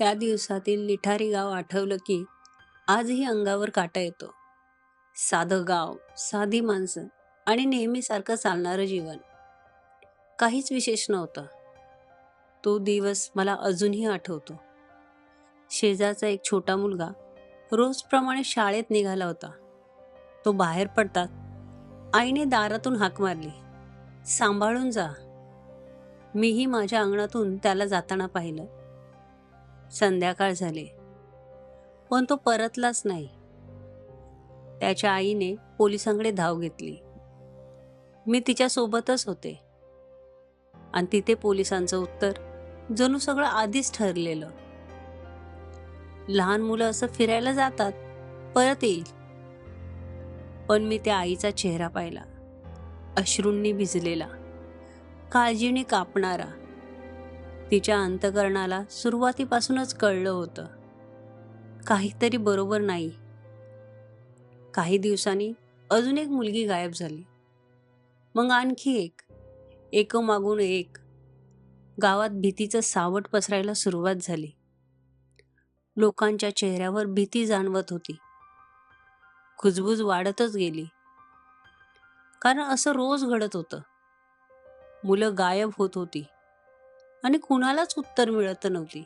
त्या दिवसातील निठारी गाव आठवलं की आजही अंगावर काटा येतो. साधं गाव साधी माणसं आणि नेहमीसारखं चालणारं जीवन. काहीच विशेष नव्हतं. तो दिवस मला अजूनही आठवतो. शेजारचा एक छोटा मुलगा रोजप्रमाणे शाळेत निघाला होता. तो बाहेर पडतात. आईने दारातून हाक मारली. सांभाळून जा. मीही माझ्या अंगणातून त्याला जाताना पाहिलं. संध्याकाळ झाले. पण तो परतलाच नाही. त्याच्या आईने पोलिसांकडे धाव घेतली. मी तिच्यासोबतच होते. आणि तिथे पोलिसांचं उत्तर जणू सगळं आधीच ठरलेलं. लहान मुलं असं फिरायला जातात परत येईल. पण मी त्या आईचा चेहरा पाहिला. अश्रूंनी भिजलेला. काळजीने कापणारा. तिच्या अंतकरणाला सुरुवातीपासूनच कळलं होतं. काहीतरी बरोबर नाही. काही दिवसांनी अजून एक मुलगी गायब झाली. मग आणखी एक. एकमागून एक. गावात भीतीचं सावट पसरायला सुरुवात झाली. लोकांच्या चेहऱ्यावर भीती जाणवत होती. खुजबुज वाढतच गेली. कारण असं रोज घडत होतं. मुलं गायब होत होती. आणि कुणालाच उत्तर मिळत नव्हती.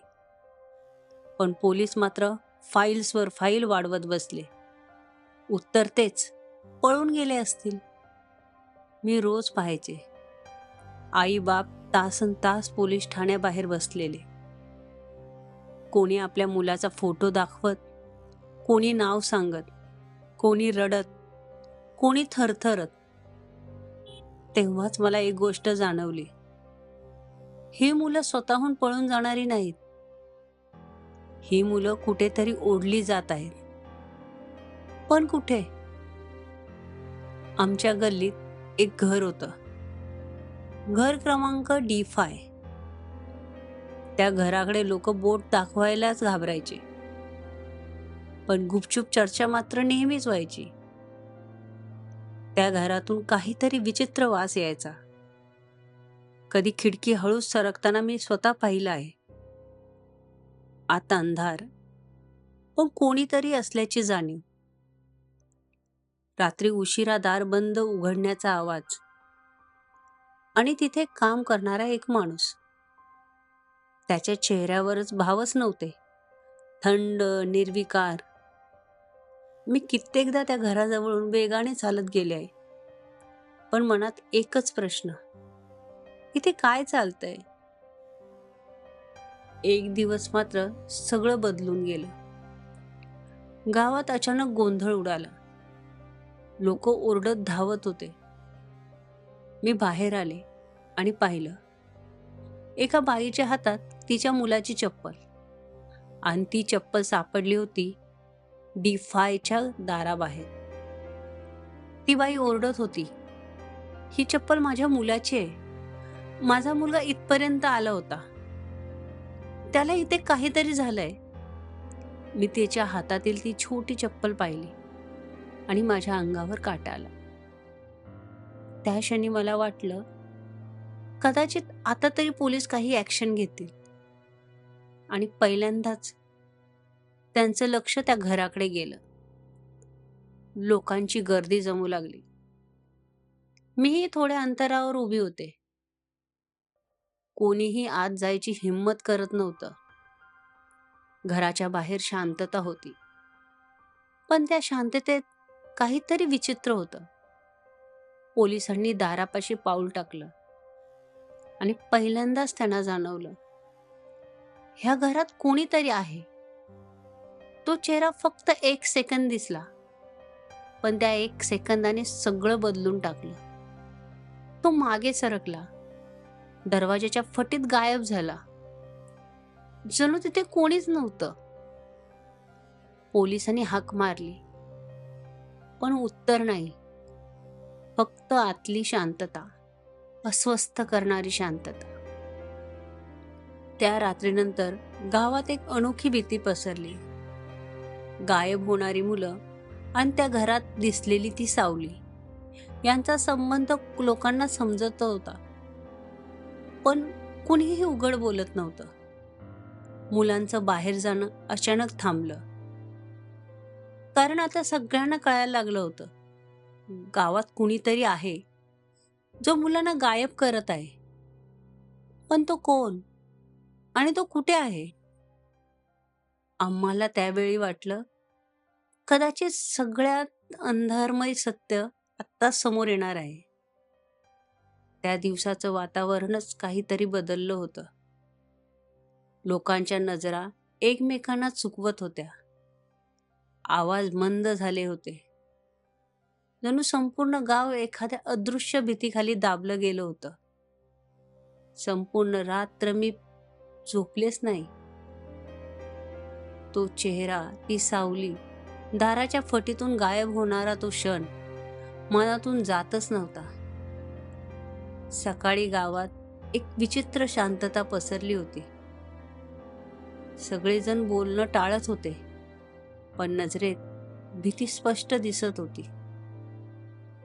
पण पोलीस मात्र फाईल्सवर फाईल वाढवत बसले. उत्तर तेच पळून गेले असतील. मी रोज पाहायचे. आई बाप तासन तास पोलीस ठाण्याबाहेर बसलेले. कोणी आपल्या मुलाचा फोटो दाखवत कोणी नाव सांगत कोणी रडत कोणी थरथरत. तेव्हाच मला एक गोष्ट जाणवली. ही मुलं स्वतःहून पळून जाणारी नाहीत. ही मुलं कुठेतरी ओढली जात आहेत. पण कुठे? आमच्या गल्लीत एक घर होतं. घर क्रमांक डी फाय. त्या घराकडे लोक बोट दाखवायलाच घाबरायचे. पण गुपचूप चर्चा मात्र नेहमीच व्हायची. त्या घरातून काहीतरी विचित्र वास यायचा. कधी खिडकी हळूच सरकताना मी स्वतः पाहिलं आहे. आता अंधार. पण कोणीतरी असल्याची जाणीव. रात्री उशिरा दार बंद उघडण्याचा आवाज. आणि तिथे काम करणारा एक माणूस. त्याच्या चेहऱ्यावरच भावच नव्हते. थंड निर्विकार. मी कित्येकदा त्या घराजवळून वेगाने चालत गेले आहे. पण मनात एकच प्रश्न. इथे काय चालतंय? एक दिवस मात्र सगळं बदलून गेलं. गावात अचानक गोंधळ उडाला. लोक ओरडत धावत होते. मी बाहेर आले आणि पाहिलं. एका बाईच्या हातात तिच्या मुलाची चप्पल. आणि ती चप्पल सापडली होती डी फायच्या दाराबाहेर. ती बाई ओरडत होती ही चप्पल माझ्या मुलाची आहे. माझा मुलगा इथपर्यंत आला होता. त्याला इथे काहीतरी झालंय. मी त्याच्या हातातील ती छोटी चप्पल पाहिली आणि माझ्या अंगावर काटा आला. त्या क्षणी मला वाटलं कदाचित आता तरी पोलीस काही ॲक्शन घेतील. आणि पहिल्यांदाच त्यांचं लक्ष त्या घराकडे गेलं. लोकांची गर्दी जमू लागली. मीही थोड्या अंतरावर उभी होते. कोणीही आत जायची हिंमत करत नव्हतं. घराच्या बाहेर शांतता होती. पण त्या शांततेत काहीतरी विचित्र होतं. पोलिसांनी दारापाशी पाऊल टाकलं. आणि पहिल्यांदाच त्यांना जाणवलं. ह्या घरात कोणीतरी आहे. तो चेहरा फक्त एक सेकंद दिसला. पण त्या एक सेकंदाने सगळं बदलून टाकलं. तो मागे सरकला. दरवाजाच्या फटीत गायब झाला. जणू तिथे कोणीच नव्हतं. पोलिसांनी हाक मारली. पण उत्तर नाही. फक्त आतली शांतता अस्वस्थ करणारी शांतता. त्या रात्रीनंतर गावात एक अनोखी भीती पसरली. गायब होणारी मुलं आणि त्या घरात दिसलेली ती सावली. यांचा संबंध लोकांना समजत होता. पण कुणीही उघड बोलत नव्हतं. मुलांचं बाहेर जाणं अचानक थांबलं. कारण आता सगळ्यांना कळायला लागलं होतं. गावात कुणीतरी आहे जो मुलांना गायब करत आहे. पण तो कोण? आणि तो कुठे आहे? आम्हाला त्यावेळी वाटलं कदाचित सगळ्यात अंधारमय सत्य आत्ता समोर येणार आहे. त्या दिवसाचं वातावरणच काहीतरी बदललं होतं. लोकांच्या नजरा एकमेकांना चुकवत होत्या. आवाज मंद झाले होते. जणू संपूर्ण गाव एखाद्या अदृश्य भीतीखाली दाबलं गेलं होतं. संपूर्ण रात्र मी झोपलेच नाही. तो चेहरा ती सावली दाराच्या फटीतून गायब होणारा तो क्षण मनातून जातच नव्हता. सकाळी गावात एक विचित्र शांतता पसरली होती. सगळेजण बोलणं टाळत होते पण नजरेत भीती स्पष्ट दिसत होती.